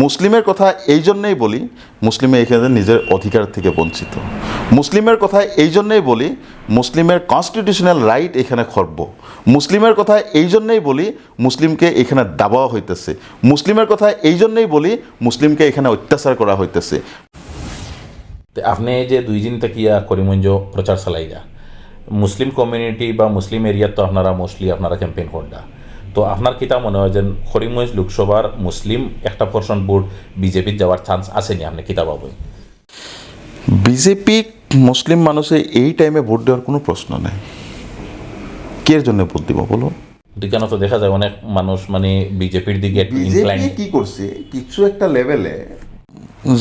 মুসলিমের কথা এই জন্যেই বলি, মুসলিমে এখানে নিজের অধিকার থেকে বঞ্চিত। মুসলিমের কথা এই জন্যেই বলি, মুসলিমের কনস্টিটিউশনাল রাইট এখানে খর্ব। মুসলিমের কথা এই জন্যেই বলি, মুসলিমকে এখানে দাবাওয়া হইতেছে। মুসলিমের কথা এই জন্যই বলি, মুসলিমকে এখানে অত্যাচার করা হইতেছে। আপনি যে দুই দিন তাকিয়া করিমগঞ্জ প্রচার চালাইগা। মুসলিম কমিউনিটি বা মুসলিম এরিয়াত তো আপনারা মোস্টলি আপনারা ক্যাম্পেইন করডা। তো আপনার কিতা মনে হয় যে করিমগঞ্জ লোকসভার মুসলিম একটা পার্সন ভোট বিজেপির যাওয়ার চান্স আছে নি আপনি কিতা পাবেন বিজেপি মুসলিম মানুষের এই টাইমে ভোট দেওয়ার কোনো প্রশ্ন নেই। কে জন্য ভোট দিব বলো? বিজ্ঞান তো দেখা যায় অনেক মানুষ মানে বিজেপির দিকে বিজেপি কি করছে? কিছু একটা লেভেলে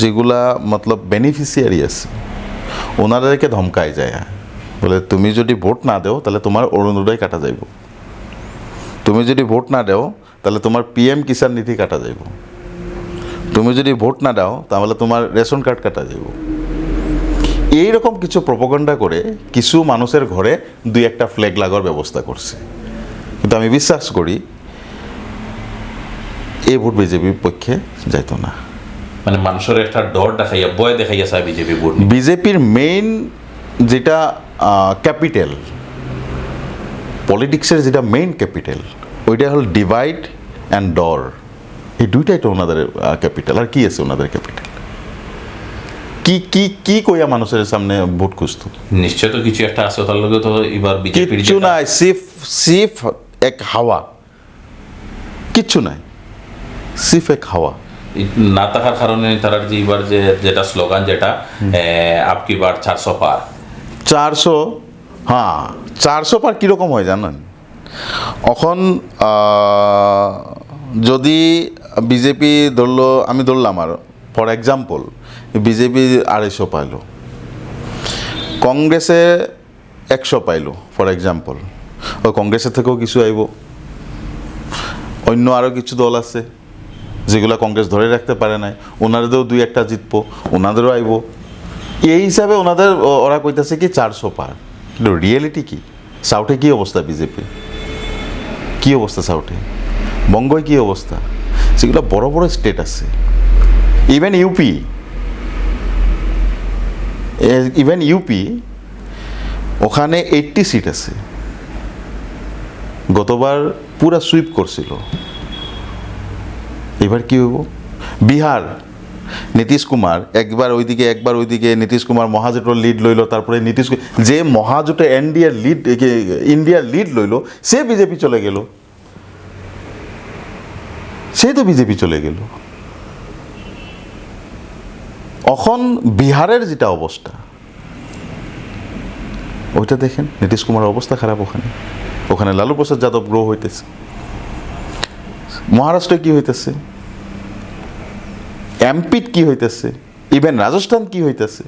যেগুলা মতলব বেনিফিশিয়ারি আছে ওনাদেরকে ধমকায় যায়। বলে তুমি যদি ভোট না দেও তাহলে তোমার অরুণোদয় কাটা যাইব। তুমি যদি ভোট না দাও তাহলে তোমার পিএম কিষাণ নিধি কাটা যাইব। তুমি যদি ভোট না দাও তাহলে তোমার রেশন কার্ড কাটা যাইব। এইরকম কিছু প্রপগণ্ডা করে কিছু মানুষের ঘরে দুই একটা ফ্ল্যাগ লাগার ব্যবস্থা করছে। কিন্তু আমি বিশ্বাস করি এই ভোট বিজেপির পক্ষে যাইতো না। মানে মানুষের একটা ডর দেখাইয়া ভয় দেখাইয়া চায় বিজেপি ভোট বিজেপির মেইন যেটা ক্যাপিটাল পলিটিক্সের যেটা মেইন ক্যাপিটাল ওইটা হল ডিভাইড অ্যান্ড ডর এই দুইটাই তো ওনাদের ক্যাপিটাল আর কি আছে ওনাদের ক্যাপিটাল কি কি কি কইয়া মানুষের সামনে ভোট খুঁজতো? নিশ্চয় তো কিছু একটা আছে তার লগে তো এবার বিজেপির কিচ্ছু নাই সিফ সিফ এক হাওয়া। কিচ্ছু নাই সিফ এক হাওয়া। না থাকার কারণে তারা যে এবার যে যেটা স্লোগান যেটা আপকি বার চারশো পার। চারশো হ্যাঁ। চারশো পার কীরকম হয় জানেন? এখন যদি বিজেপি ধরলো, আমি ধরলাম আর, ফর এক্সাম্পল বিজেপি আড়াইশো পাইলো, কংগ্রেসে একশো পাইলো, ফর এক্সাম্পল ওই কংগ্রেসের থেকেও কিছু আইব, অন্য আরও কিছু দল আছে, যেগুলো কংগ্রেস ধরে রাখতে পারে নাই ওনাদেরও দুই একটা জিতবো ওনাদেরও আইব, এই হিসাবে ওনাদের ও- ওরা কইতাছে কি চারশো পার। কিন্তু রিয়েলিটি কি? সাউথে কি অবস্থা বিজেপি কি অবস্থা সাউথে বঙ্গয় কি অবস্থা? সেগুলো বড় বড় স্টেট আছে। ইভেন ইউপি ইভেন ইউপি ওখানে এইটটি সিট আছে। গতবার পুরা সুইপ করছিল। এবার কি হইব? বিহার নীতিশ কুমার, একবার ওইদিকে একবার ওইদিকে, নীতিশ কুমার মহাজোটের লিড লইলো, তারপরে নীতিশ যে মহাজোটে এনডিএর লিড ইন্ডিয়ার লিড লইলো, সে বিজেপি চলে গেল। সে তো বিজেপি চলে গেল। অখন বিহারের যেটা অবস্থা, ওইটা দেখেন, নীতিশ কুমারের অবস্থা খারাপ ওখানে। ওখানে লালু প্রসাদ যাদব গ্রো হইতেছে। মহারাষ্ট্রে কি হইতেছে? এমপিট কি হইতেছে? ইভেন রাজস্থান কি হইতেছে?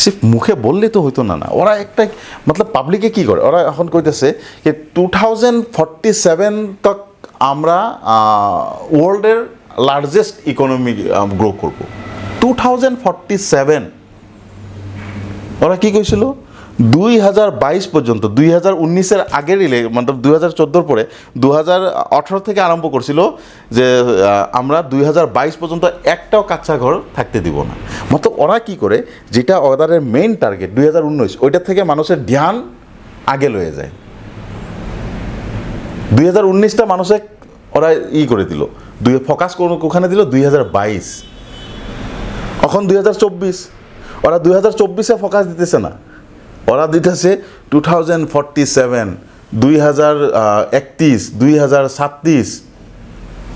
সিফ মুখে বললে তো হইতো না না। ওরা একটা, মতলব পাবলিকে কি করে? ওরা এখন কইতেছে যে টু থাউজেন্ড ফর্টি সেভেন তক আমরা ওয়ার্ল্ডের লার্জেস্ট ইকোনমি গ্রো করব। টু থাউজেন্ড ফর্টি সেভেন ওরা কি কইছিল? দুই হাজার বাইশ পর্যন্ত দুই হাজার উনিশের আগের ইলে মানে দুই হাজার চোদ্দোর পরে দু হাজার আঠারো থেকে আরম্ভ করছিল যে আমরা দুই হাজার বাইশ পর্যন্ত একটাও কাচ্চা ঘর থাকতে দিব না মতলব ওরা কি করে যেটা ওদের মেইন টার্গেট দুই হাজার উনিশ ওইটা থেকে মানুষের ধ্যান আগে লয়ে যায় দুই হাজার উনিশটা মানুষে ওরা ই করে দিল দুই ফোকাস ওখানে দিল দুই হাজার বাইশ এখন দুই হাজার চব্বিশ ওরা দুই হাজার চব্বিশে ফোকাস দিতেছে না ওরা দিতেছে টু থাউজেন্ড ফর্টি সেভেন দুই হাজার একত্রিশ দুই হাজার সাতত্রিশ।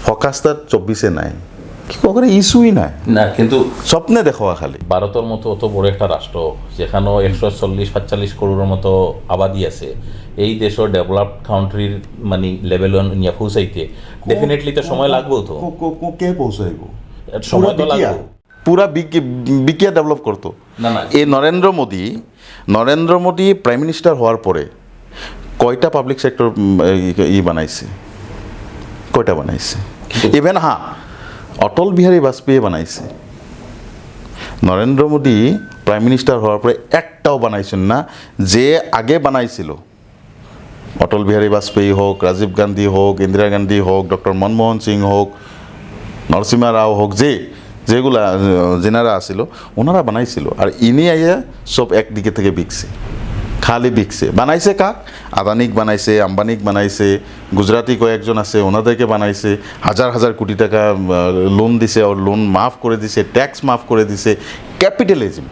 ফোকাস তার চব্বিশে নাই। কি করে? ইস্যুই নাই। না কিন্তু স্বপ্নে দেখো খালি। ভারতের মতো অত বড় একটা রাষ্ট্র যেখানেও একশো চল্লিশ পাঁচচল্লিশ করোড়ের মতো আবাদি আছে এই দেশের ডেভেলপড কান্ট্রির মানে লেভেল নিয়ে পৌঁছাইতে ডেফিনেটলি তো সময় লাগবেও তো। কে পৌঁছাইব? সময় তো লাগবে পুরা বিকিয়া ডেভেলপ করতো। এই নরেন্দ্র মোদী নরেন্দ্র মোদী প্রাইম মিনিস্টার হওয়ার পরে কয়টা পাবলিক সেক্টর ই বানাইছে? কয়টা বানাইছে? ইভেন হ্যাঁ অটল বিহারী বাজপেয়ী বানাইছে। নরেন্দ্র মোদী প্রাইম মিনিস্টার হওয়ার পরে একটাও বানাইছেন না যে আগে বানাইছিল। অটল বিহারী বাজপেয়ী হোক রাজীব গান্ধী হোক ইন্দিরা গান্ধী হোক ডক্টর মনমোহন সিং হোক নরসিমা রাও হোক যে যেগুলা যেনারা আসিল, ওনারা বানাইছিল। আর ইনি আইয়া সব একদিকে থেকে বিকছে। খালি বিকছে। বানাইছে কাক? আদানিক বানাইছে, আম্বানিক বানাইছে, গুজরাটি কয়েকজন আছে, ওনাদেরকে বানাইছে। হাজার হাজার কোটি টাকা লোন দিছে আর লোন মাফ করে দিছে ট্যাক্স মাফ করে দিছে। ক্যাপিটালিজম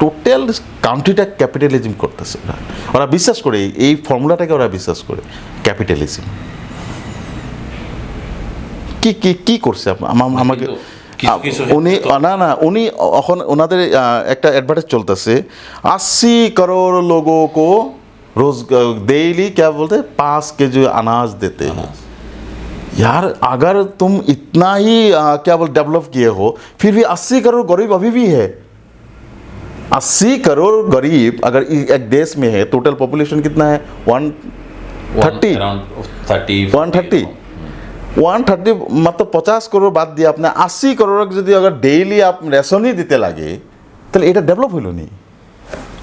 টোটাল কান্ট্রিটা ক্যাপিটালিজম করতেছে। ওরা ওরা বিশ্বাস করে, এই- ফর্মুলাটাকে ওরা বিশ্বাস করে। ক্যাপিটালিজম কি কি কি করছে? আমাকে উনি ক্ষেত্রে তো- না না উনি এখন ওনাদের আহ, একটা অ্যাডভার্টাইজ চলতেছে আশি করোড় लोगों को रोज डेली क्या बोलते हैं पाँच के जो अनाज देते हैं यार अगर तुम इतना ही आ, क्या बोल डेवलप किए हो फिर भी अस्सी करोड़ गरीब अभी भी है अस्सी करोड़ गरीब अगर इ- एक देश में है टोटल पॉपुलेशन कितना है one thirty around thirty one thirty মাত্র পঞ্চাশ করোড় বাদ দিয়ে আপনার আশি করোড় যদি আবার ডেইলি আপ রেশনই দিতে লাগে তাহলে এটা ডেভেলপ হইল নি?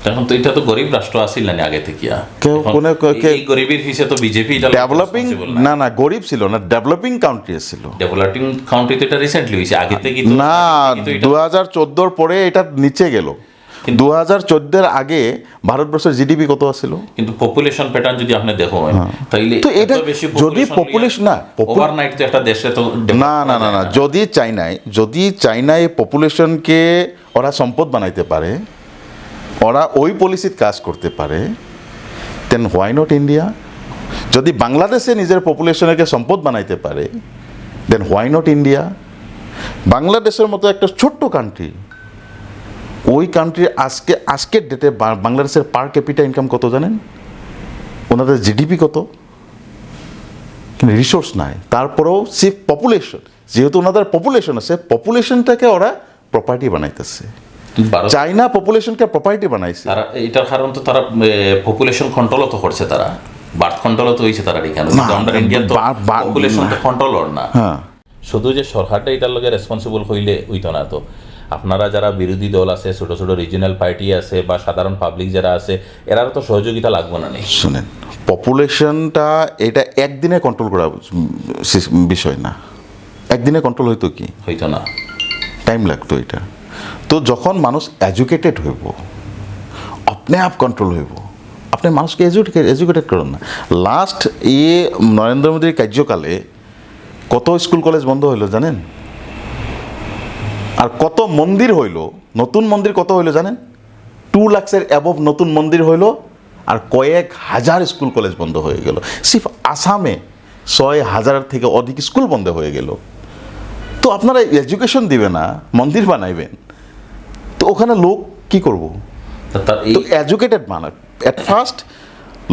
এখন তো এটা তো গরিব রাষ্ট্র আসিল না আগে থেকে কেউ- কোনে- এই- গরিবের হিসে তো বিজেপি ডেভেলপিং না। না গরিব ছিল না ডেভেলপিং কান্ট্রি ছিল। ডেভেলপিং কাউন্ট্রি তো এটা রিসেন্টলি হয়েছে আগে থেকে না দু হাজার চোদ্দোর পরে এটা নিচে গেল। দু হাজার চোদ্দের আগে ভারতবর্ষের জিডিপি কত আছিল? কিন্তু পপুলেশন প্যাটার্ন যদি আপনি দেখো তাইলে তো এটা যদি population না, ওভারনাইট তো একটা দেশে তো না না না না যদি চাইনায় যদি চাইনায় পপুলেশনকে ওরা সম্পদ বানাইতে পারে ওরা ওই পলিসিত কাজ করতে পারে দেন হোয়াই নট ইন্ডিয়া যদি বাংলাদেশে নিজের পপুলেশনকে সম্পদ বানাইতে পারে দেন হোয়াই নট ইন্ডিয়া বাংলাদেশের মতো একটা ছোট্ট কান্ট্রি ওই কান্ট্রির আজকে আজকের ডেটে বাংলাদেশের পার ক্যাপিটা ইনকাম কত জানেন? ওনাদের জিডিপি কত? কিন্তু রিসোর্স নাই। তারপরেও সে পপুলেশন যেহেতু ওনাদের পপুলেশন আছে পপুলেশনটাকে ওরা প্রপার্টি বানাইতেছে। চাইনা পপুলেশনকে প্রপার্টি বানাইছে। তারা এটার কারণ তো তারা পপুলেশন কন্ট্রোলও তো করছে তারা। বার্থ কন্ট্রোলও তো হয়েছে তারা এখানে। তো পপুলেশন তো কন্ট্রোল না। হ্যাঁ। শুধু যে সরকারটা এটার লগে রেসপন্সিবল হইলে হইতো না তো। আপনারা যারা বিরোধী দল আছে ছোট ছোট রিজিনাল পার্টি আছে বা সাধারণ পাবলিক যারা আছে এরারও তো সহযোগিতা লাগবে না নেই। শুনেন পপুলেশনটা এটা একদিনে কন্ট্রোল করা বিষয় না। একদিনে কন্ট্রোল হইতো কি? হইতো না। টাইম লাগতো এটা। তো যখন মানুষ এডুকেটেড হইব আপনি আপ কন্ট্রোল হইব আপনি মানুষকে এজুকেটেড এজুকেটেড করুন না। লাস্ট এ নরেন্দ্র মোদীর কার্যকালে কত স্কুল কলেজ বন্ধ হইল জানেন? আর কত মন্দির হইল? নতুন মন্দির কত হইল জানেন? টু লাক্সের অ্যাবভ নতুন মন্দির হইল আর কয়েক হাজার স্কুল কলেজ বন্ধ হয়ে গেল। সিফ আসামে ছয় হাজার থেকে অধিক স্কুল বন্ধ হয়ে গেল। তো আপনারা এডুকেশন দিবে না মন্দির বানাইবেন। তো ওখানে লোক কি করব? তা এডুকেটেড বানান অ্যাট ফার্স্ট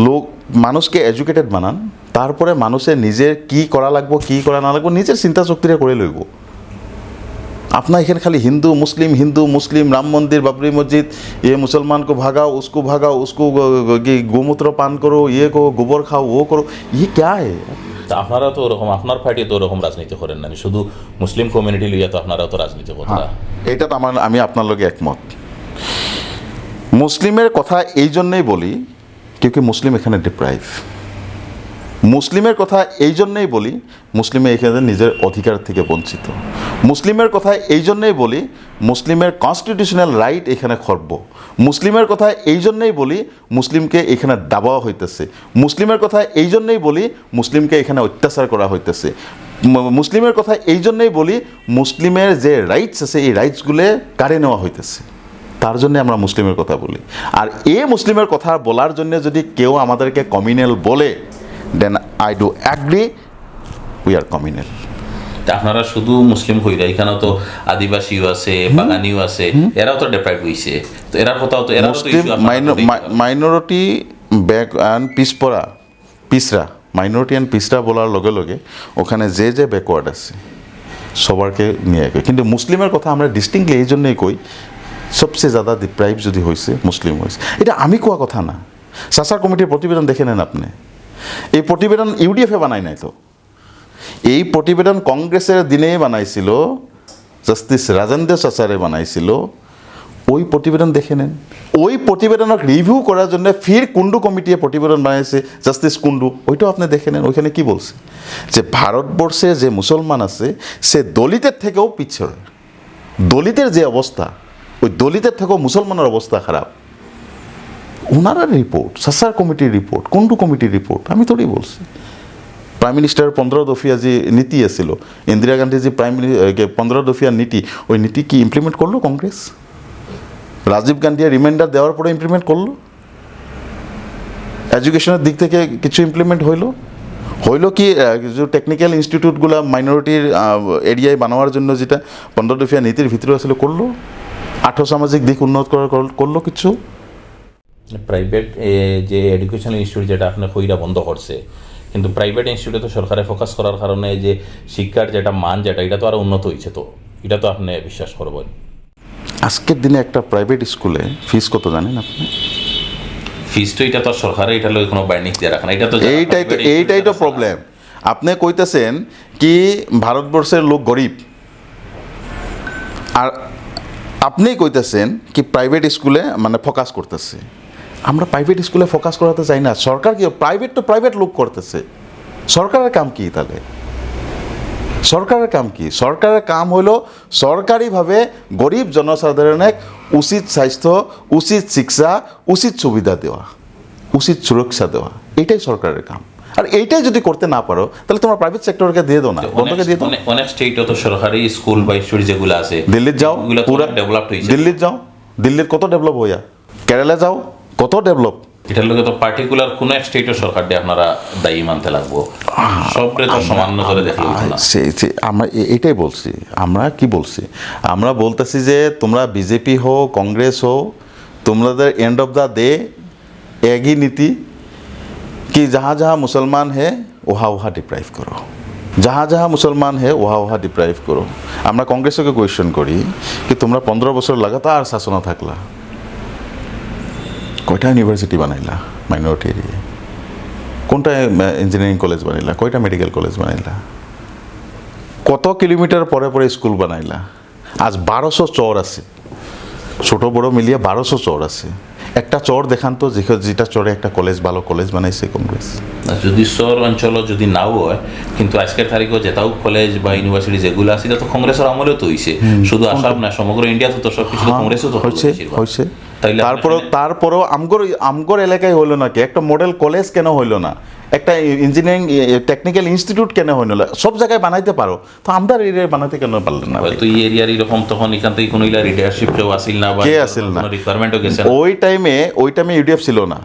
লোক মানুষকে এডুকেটেড বানান তারপরে মানুষের নিজের কি করা লাগবো কি করা না লাগবো নিজের চিন্তা শক্তিটা করে লইব। আপনার এখানে খালি হিন্দू मुस्लिम हिंदू मुस्लिम राम मंदिर बाबरी मस्जिद ये मुसलमान को भगाओ उसको भगाओ उसको ये गोमूत्र पान करो ये को गोबर खाओ वो करो ये क्या है তা আপনারা তো ওরকম আপনার পার্টি তো ওরকম রাজনীতি করেন না শুধু মুসলিম কমিউনিটি লইয়া তো আপনারা তো রাজনীতি করেন না এটা তো আমার আমি আপনার লগে একমত মুসলিমের কথা এই জন্যই বলি কি মুসলিম এখানে ডিপ্রাইভ মুসলিমের কথা এই জন্যই বলি, মুসলিমে এখানে নিজের অধিকার থেকে বঞ্চিত। মুসলিমের কথা এই জন্যই বলি, মুসলিমের কনস্টিটিউশনাল রাইট এখানে খর্ব। মুসলিমের কথা এই জন্যই বলি, মুসলিমকে এখানে দাবাওয়া হইতেছে। মুসলিমের কথা এই জন্যই বলি, মুসলিমকে এখানে অত্যাচার করা হইতেছে। মুসলিমের কথা এই জন্যই বলি, মুসলিমের যে রাইটস আছে, এই রাইটসগুলো কারে নেওয়া হইতেছে। তার জন্য আমরা মুসলিমের কথা বলি। আর এ মুসলিমের কথা বলার জন্য যদি কেউ আমাদেরকে কমিউনাল বলে then I do agree we are communal আপনারা শুধু মুসলিম হইরা এখানে তো আদিবাসীও আছে বাঙালিও আছে এরাও তো ডেপ্রাইভ হইছে। তো এরার কথাও তো এরাও তো মুসলিম। মাইনরিটি ব্যাক অ্যান্ড পিসপরা পিসরা মাইনরিটি অ্যান্ড পিসরা বলার লগে লগে ওখানে যে যে ব্যাকওয়ার্ড আছে সবারকে নিয়ে কই কিন্তু মুসলিমের কথা আমরা ডিস্টিংলি এই জন্যই কই সবচেয়ে জাদা ডিপ্রাইভ যদি হয়েছে মুসলিম হয়েছে এটা আমি কোয়া কথা না। সাসার কমিটির প্রতিবেদন দেখে নেন আপনি। এই প্রতিবেদন ইউডিএফে বানাই নাই তো। এই প্রতিবেদন কংগ্রেসের দিনে বানাইছিল, জাস্টিস রাজেন্দ্র চাচারে বানাইছিল। ওই প্রতিবেদন দেখে নেন। ওই প্রতিবেদনক রিভিউ করার জন্য ফির কুন্ডু কমিটিয়ে প্রতিবেদন বানিয়েছে জাস্টিস কুন্ডু ওইটাও আপনি দেখে নেন, ওইখানে কি বলছে? যে ভারতবর্ষে যে মুসলমান আছে, সে দলিতের থেকেও পিছড়ে দলিতের যে অবস্থা, ওই দলিতের থেকেও মুসলমানের অবস্থা খারাপ। ওনারা রিপোর্ট সাসার কমিটির রিপোর্ট কুন্ডু কমিটির রিপোর্ট আমি তোরই বলছি। প্রাইম মিনিস্টার পনেরো দফিয়া যে নীতি আছিল, ইন্দিরা গান্ধী যে প্রাইম পনেরো দফিয়ার নীতি, ওই নীতি কি ইমপ্লিমেন্ট করল কংগ্রেস? রাজীব গান্ধী রিমাইন্ডার দেওয়ার পরে ইমপ্লিমেন্ট করল? এডুকেশনের দিক থেকে কিছু ইমপ্লিমেন্ট হইল? হইল কি যে টেকনিক্যাল ইনস্টিটিউটগুলো মাইনরিটির এরিয়ায় বানানোর জন্য যেটা পনেরো দফিয়া নীতির ভিতরে আসলে করল? আর্থ সামাজিক দিক উন্নত করার করল কিছু? প্রাইভেট যে এডুকেশনাল ইনস্টিটিউট যেটা আপনি কইরা বন্ধ করছে কিন্তু প্রাইভেট ইনস্টিটিউটে তো সরকারে ফোকাস করার কারণে যে শিক্ষার যেটা মান যেটা এটা তো আরও উন্নত হয়েছে তো। এটা তো আপনি বিশ্বাস করবেন। আজকের দিনে একটা প্রাইভেট স্কুলে ফিস কত জানেন আপনি? ফিস তো এটা তো সরকারে এটা লগে কোনো বাইন্ডিং দিয়ে রাখে না। এটা তো এইটাই তো এইটাই তো প্রবলেম আপনি কইতেছেন কি ভারতবর্ষের লোক গরিব। আর আপনি কইতেছেন কি প্রাইভেট স্কুলে মানে ফোকাস করতেছে। আমরা প্রাইভেট স্কুলে ফোকাস করাতে চাই না। সরকার কি প্রাইভেট তো প্রাইভেট লোক করতেছে। সরকারের কাম কি তাহলে? সরকারের কাম কি? সরকারের কাম হলো সরকারিভাবে গরিব জনসাধারণের উচিত স্বাস্থ্য উচিত শিক্ষা উচিত সুবিধা দেওয়া উচিত সুরক্ষা দেওয়া। এটাই সরকারের কাম। আর এইটাই যদি করতে না পারো তাহলে তোমার প্রাইভেট সেক্টরকে দিয়ে দাও না। বন্ধকে দিয়ে দাও। অনেক- স্টেটও তো সরকারি স্কুল বা ইনস্টিটিউট যেগুলো আছে দিল্লির যাও পুরা ডেভেলপড হয়েছে। দিল্লির যাও দিল্লির কত ডেভেলপ হইয়া? কেরালা যাও কত ডেভেলপ? এটার লগে তো পার্টিকুলার কোন এক স্টেটের সরকার দিয়ে আপনারা দায়ী মানতে লাগবো। সবরে তো সমান্য করে দেখলাম আমরা এটাই বলছি। আমরা কি বলছি? আমরা বলতেছি যে তোমরা বিজেপি হও কংগ্রেস হও তোমাদের এন্ড অফ দ্য ডে একই নীতি কি যাহা যাহা মুসলমান হে ওহা ওহা ডিপ্রাইভ করো। যাহা যাহা মুসলমান হে ওহা ওহা ডিপ্রাইভ করো। আমরা কংগ্রেসকে কোয়েশ্চন করি কি তোমরা পনেরো বছর লাগাতার শাসনা থাকলা। কয়টা ইউনিভার্সিটি বানাইলা? মাইনরিটি এরিয়া কোনটা ইঞ্জিনিয়ারিং কলেজ বানাইলা? কয়টা মেডিকেল কলেজ বানাইলা? কত কিলোমিটার পরে পরে স্কুল বানাইলা? আজ বারোশো চর আছে। ছোট বড় মিলিয়ে বারোশো চর আছে। একটা চর দেখান তো যেটা চরে একটা কলেজ ভালো কলেজ বানাইছে কংগ্রেস যদি শহর অঞ্চল যদি নাও হয় কিন্তু আজকের তারিখে যেটাও কলেজ বা ইউনিভার্সিটি যেগুলো আছে এটা তো কংগ্রেসের আমলেও তো হইছে। শুধু আসাম না সমগ্র ইন্ডিয়াতে তো সব কিছু কংগ্রেসও তো হয়েছে হয়েছে তারপরেও তারপরেও আমগর আমগর এলাকায় হইল না কি? একটা মডেল কলেজ কেন হইল না? একটা ইঞ্জিনিয়ারিং টেকনিক্যাল ইনস্টিটিউট কেন হইল না? সব জায়গায় বানাইতে পারো। তো আমরা এরিয়ায় বানাইতে কেন পারলেন না হয়তো এই এরিয়ার এরকম তখন এখান থেকে কোনো লিডারশিপ কেউ আসিল না কে আসিল না? রিকোয়ারমেন্টও গেছে ওই টাইমে ওই টাইমে ইউডিএফ ছিল না।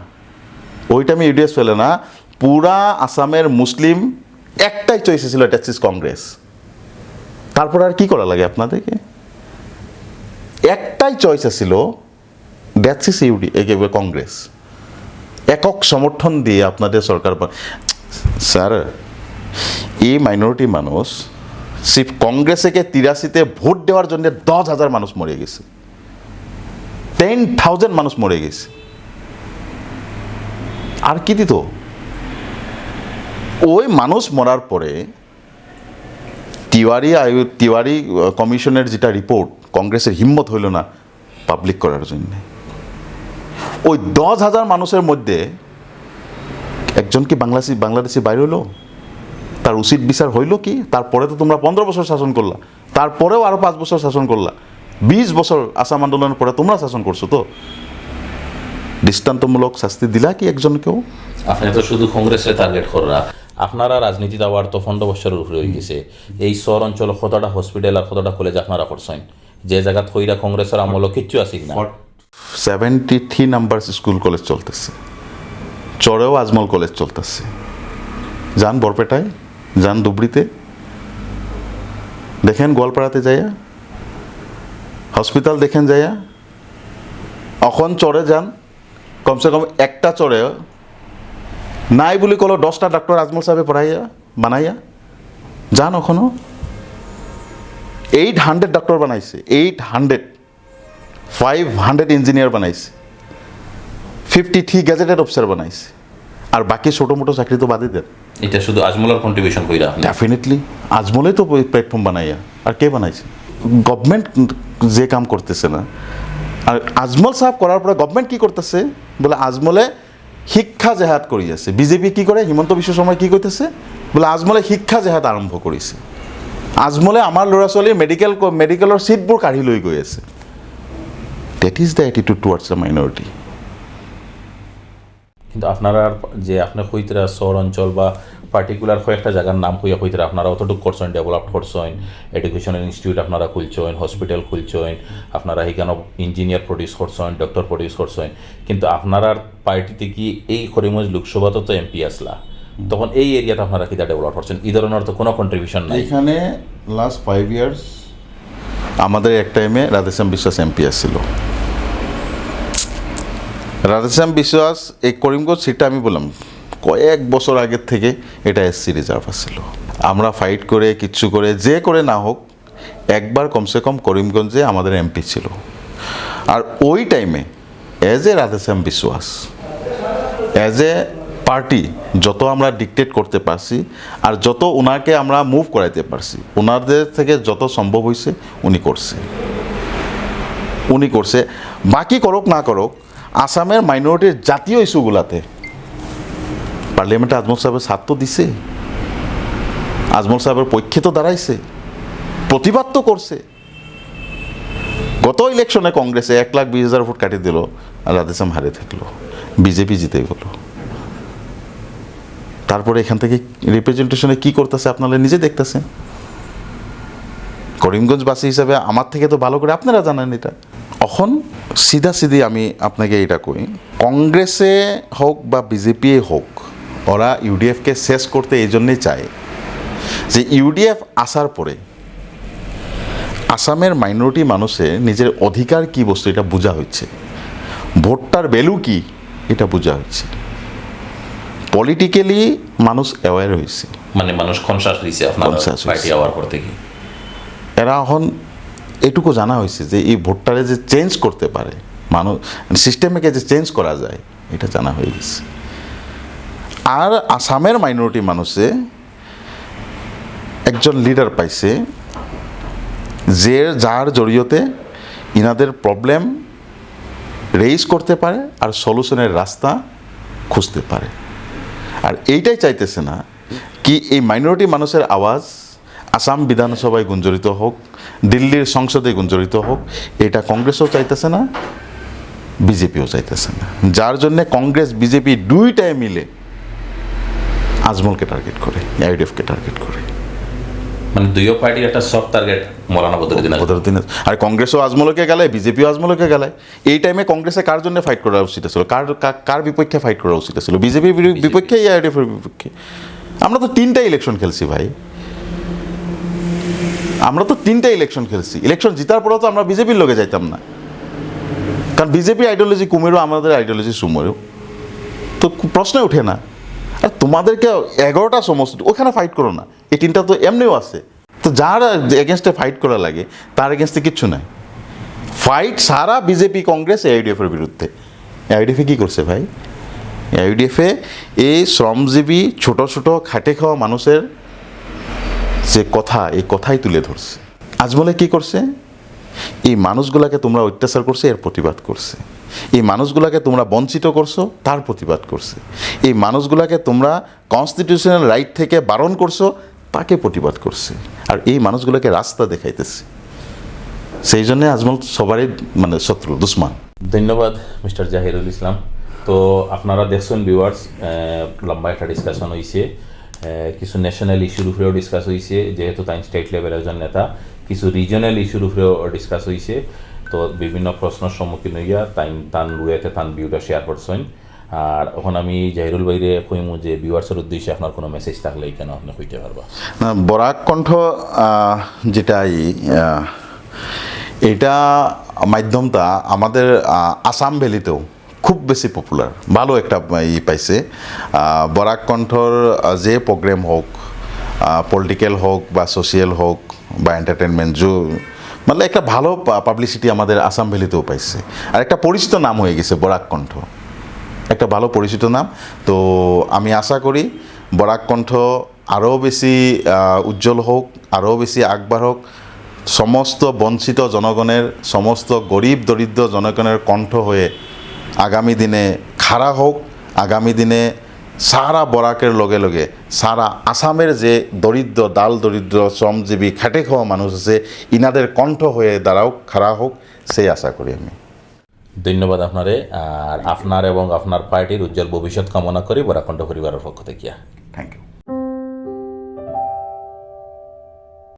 ওই টাইমে ইউডিএফ ছিল না। পুরা আসামের মুসলিম একটাই চয়েস ছিল ট্যাক্সিস কংগ্রেস তারপর আর কি করা লাগে আপনাদেরকে? একটাই চয়েস ছিল ড্যাটসিস ইউডি একেবারে কংগ্রেস একক সমর্থন দিয়ে আপনাদের সরকার স্যার এই মাইনরিটি মানুষ সিফ কংগ্রেসকে তিরাশিতে ভোট দেওয়ার জন্য দশ হাজার মানুষ মরে গেছে টেন থাউজেন্ড মানুষ মরে গেছে আর কি দিত ওই মানুষ মরার পরে তিওয়ারি আয়ু তিওয়ারি কমিশনের যেটা রিপোর্ট কংগ্রেসের হিম্মত হইল না পাবলিক করার জন্য ওই দশ হাজার মানুষের মধ্যে একজন কি বাংলাদেশি বাংলাদেশি বাইরে হইল তার উচিত বিচার হইল কি? তারপরে তো তোমরা পনেরো বছর শাসন করলা। তারপরেও আরও পাঁচ বছর শাসন করলা। বিশ বছর আসাম আন্দোলনের পরে তোমরা শাসন করছ তো? দৃষ্টান্তমূলক শাস্তি দিলা কি একজনকেও? আপনি তো শুধু কংগ্রেসে টার্গেট করা আপনারা রাজনীতি দেওয়ার তো পনেরো বছরের উপরে হয়ে গেছে। এই শহর অঞ্চল কতটা হসপিটাল আর কতটা কলেজ আপনারা করছেন? যে জায়গাত কইরা কংগ্রেসের আমল কিচ্ছু আসিক না seventy three number school college চলতেছে। চরেও আজমল কলেজ চলতেছে। যান বরপেটায়, যান ধুবড়িতে। দেখেন গোয়ালপাড়াতে যাইয়া। হসপিটাল দেখেন যাইয়া। অখন চরে যান। কমসে কম একটা চরে নাই বুলি ক'লেও দহটা ডাক্তৰ আজমল চাহেবে পঢ়াইয়া, বানাইয়া। যান অখনো এইট হাণ্ড্ৰেড ডাক্তৰ বনাইছে। Eight hundred five hundred engineer বানাইছে। ফিফটি থ্রি গ্যাজেটেড অফিসার বানাইছে। আর বাকি ছোটো মোটো চাকরি তো বাদে দেন। এটা শুধু আজমলার কন্ট্রিবিউশন কইরা। ডেফিনেটলি আজমলে তো প্ল্যাটফর্ম বানাইয়া। আর কে বানাইছে? গভর্নমেন্ট যে কাম করতেছে না। আর আজমল সাহেব করার পরে গভর্নমেন্ট কি করতেছে? বলে আজমলে শিক্ষা জেহাদ করি আছে বিজেপি কি করে? হিমন্ত বিশ্ব শর্মা কি করতেছে বলে আজমলে শিক্ষা জেহাদ আৰম্ভ কৰিছে আজমলে আমাৰ ল'ৰা ছোৱালীৰ মেডিকেল মেডিকেলৰ ছিটবোৰ কাঢ়ি লৈ গৈ আছে। That is the attitude towards the minority কিন্তু আপনারা যে আপনি কইতরা শহর অঞ্চল বা পার্টিকুলার কয়েকটা জায়গার নাম কইয়া কইতরা আপনারা অতটুকু করছেন ডেভেলপ করছেন এডুকেশনাল ইনস্টিটিউট আপনারা খুলছেন হসপিটাল খুলছেন আপনারা এখানে ইঞ্জিনিয়ার প্রডিউস করছেন ডক্টর প্রডিউস করছেন কিন্তু আপনারা পার্টিতে কি এই করিমগঞ্জ লোকসভাতে তো এমপি আসলা? তখন এই এরিয়াতে আপনারা কিটা ডেভেলপ করছেন? এই ধরনের তো কোনো কন্ট্রিবিউশন নাই। এখানে লাস্ট ফাইভ ইয়ার্স আমাদের এক টাইমে রাধেশ্যাম বিশ্বাস এমপি আসছিল রাধেশ্যাম বিশ্বাস এই করিমগঞ্জ সিটটা আমি বললাম, কয়েক বছর আগের থেকে এটা এসসি রিজার্ভ আসছিল আমরা ফাইট করে, কিচ্ছু করে, যে করে না হোক, একবার কমসে কম করিমগঞ্জে আমাদের এমপি ছিল। আর ওই টাইমে অ্যাজ এ রাধেশ্যাম বিশ্বাস অ্যাজ এ পার্টি যত আমরা ডিকটেট করতে পারছি আর যত ওনাকে আমরা মুভ করাইতে পারছি ওনাদের থেকে যত সম্ভব হয়েছে উনি করছে। উনি করছে। বাকি করুক না করুক, আসামের মাইনরিটির জাতীয় ইস্যুগুলাতে পার্লামেন্টে আজমল সাহেবের সাথ তো দিছে। আজমল সাহেবের পক্ষে তো দাঁড়াইছে। প্রতিবাদ তো করছে। গত ইলেকশনে কংগ্রেসে এক লাখ বিশ হাজার ভোট কাটিয়ে দিল আর রাধেশ্যাম হারে থাকল। বিজেপি জিতে গেল। তারপরে এখান থেকে রিপ্রেজেন্টেশনে কি করতেছে আপনারা নিজে দেখতেছেন করিমগঞ্জবাসী হিসাবে আমার থেকে তো ভালো করে আপনারা জানেন এটা। অখন সিধা সিধি আমি আপনাকে এটা কই, কংগ্রেসে হোক বা বিজেপি হোক, ওরা ইউডিএফকে শেষ করতে এই জন্যই চায় যে ইউডিএফ আসার পরে আসামের মাইনরিটি মানুষের নিজের অধিকার কি বস্তু এটা বোঝা হচ্ছে ভোটটার ভ্যালু কি এটা বোঝা হচ্ছে পলিটিক্যালি মানুষ অ্যাওয়ার হয়েছে মানে মানুষ কনসাস হয়েছে আপনার পার্টি হওয়ার পর থেকে এরা এখন এটুকু জানা হয়েছে যে এই ভোটটারে যে চেঞ্জ করতে পারে মানুষ সিস্টেমকে যে চেঞ্জ করা যায় এটা জানা হয়ে গেছে। আর আসামের মাইনরিটি মানুষে একজন লিডার পাইছে যে যার জড়িয়তে ইনাদের প্রবলেম রেইজ করতে পারে আর সলিউশনের রাস্তা খুঁজতে পারে। আর এইটাই চাইতেছে না কি এই মাইনরিটি মানুষের আওয়াজ আসাম বিধানসভায় গুঞ্জরিত হোক, দিল্লির সংসদে গুঞ্জরিত হোক, এটা কংগ্রেসও চাইতেছে না, বিজেপিও চাইতেছে না। যার জন্যে কংগ্রেস, বিজেপি দুইটায় মিলে আজমলকে টার্গেট করে আইডিএফকে টার্গেট করে। মানে দুইও পার্টির একটা সফট টার্গেট মৌলানা বদরুদ্দিন বদরুদ্দিন আর কংগ্রেসও আজমলকে গেলে বিজেপিও আজমলকে গেলে এই টাইমে কংগ্রেসে কার জন্য ফাইট করা উচিত ছিল? কার কার- বিপক্ষে ফাইট করা উচিত ছিল? বিজেপির বিপক্ষে আইডিএফের বিপক্ষে? আমরা তো তিনটা ইলেকশন খেলছি ভাই। আমরা তো তিনটা ইলেকশন খেলছি। ইলেকশন জিতার পরেও তো আমরা বিজেপির লোকে যাইতাম না। কারণ বিজেপি আইডিওলজি কুমেরও আমাদের আইডিওলজি সুমেরও। তো প্রশ্নই ওঠে না। আর তোমাদেরকে এগারোটা সমষ্টি ওখানে ফাইট করো না। এই তিনটা তো এমনিও আছে। তো যার এগেনস্টে ফাইট করা লাগে, তার এগেনস্টে কিচ্ছু নাই। ফাইট সারা বিজেপি কংগ্রেস এআইডিএফের বিরুদ্ধে। এআইডিএফে কী করছে ভাই? এআইডিএফে এই শ্রমজীবী ছোট ছোট খাটে খাওয়া মানুষের যে কথা, এই কথাই তুলে ধরছে। আজমলে কি করছে? এই মানুষগুলাকে তোমরা অত্যাচার করছে, এর প্রতিবাদ করছে। এই মানুষগুলাকে তোমরা বঞ্চিত করছ, তার প্রতিবাদ করছে। এই মানুষগুলাকে তোমরা কনস্টিটিউশনাল রাইট থেকে বারণ করছ তাকে প্রতিবাদ করছে। আর এই মানুষগুলোকে রাস্তা দেখাইতেছে। সেই জন্য আজমল সবারই মানে শত্রু, দুশ্মান। ধন্যবাদ, মিস্টার জাহিরুল ইসলাম। তো আপনারা দেখছেন ভিউয়ার্স লম্বা একটা ডিসকাশন হয়েছে কিছু ন্যাশনাল ইস্যুর উপরেও ডিসকাস হয়েছে যেহেতু তাই স্টেট লেভেলের একজন নেতা। কিছু রিজনাল ইস্যুর উপরেও ডিসকাস হয়েছে তো বিভিন্ন প্রশ্নের সম্মুখীন হইয়া তাই তান রুয়েতে তান ভিউটা শেয়ার করছেন। আর এখন আমি জাহিরুল বাইরে কইমু যে ভিউয়ার্সের উদ্দেশ্যে আপনার কোনো মেসেজ থাকলে কেন আপনি কইতে পারবা? না, বরাক কণ্ঠ আহ, যেটা এটা মাধ্যমটা আমাদের আসাম ভ্যালিতেও খুব বেশি পপুলার ভালো একটা ই পাইছে। বরাক কণ্ঠর যে প্রোগ্রাম হোক পলিটিক্যাল হোক বা সোশিয়াল হোক বা এন্টারটেনমেন্ট জো মানে একটা ভালো পাবলিসিটি আমাদের আসাম ভ্যালিতেও পাইছে। আর একটা পরিচিত নাম হয়ে গেছে বরাক কণ্ঠ। ভালো পরিচিত নাম। তো আমি আশা করি বরাক কণ্ঠ আরও বেশি উজ্জ্বল হোক, আরও বেশি আগবার হোক, সমস্ত বঞ্চিত জনগণের, সমস্ত গরিব দরিদ্র জনগণের কণ্ঠ হয়ে আগামী দিনে খাড়া হোক, আগামী দিনে সারা বরাকের লগে লগে, সারা আসামের যে দরিদ্র, দাল দরিদ্র, শ্রমজীবী খেটে খাওয়া মানুষ আছে, ইনাদের কণ্ঠ হয়ে দাঁড়াও খাড়া হোক, সেই আশা করি আমি। ধন্যবাদ আপনারে, আর আপনার এবং আপনার পার্টির উজ্জ্বল ভবিষ্যৎ কামনা করি বরাকণ্ঠ পরিবারের পক্ষ থেকে। Thank you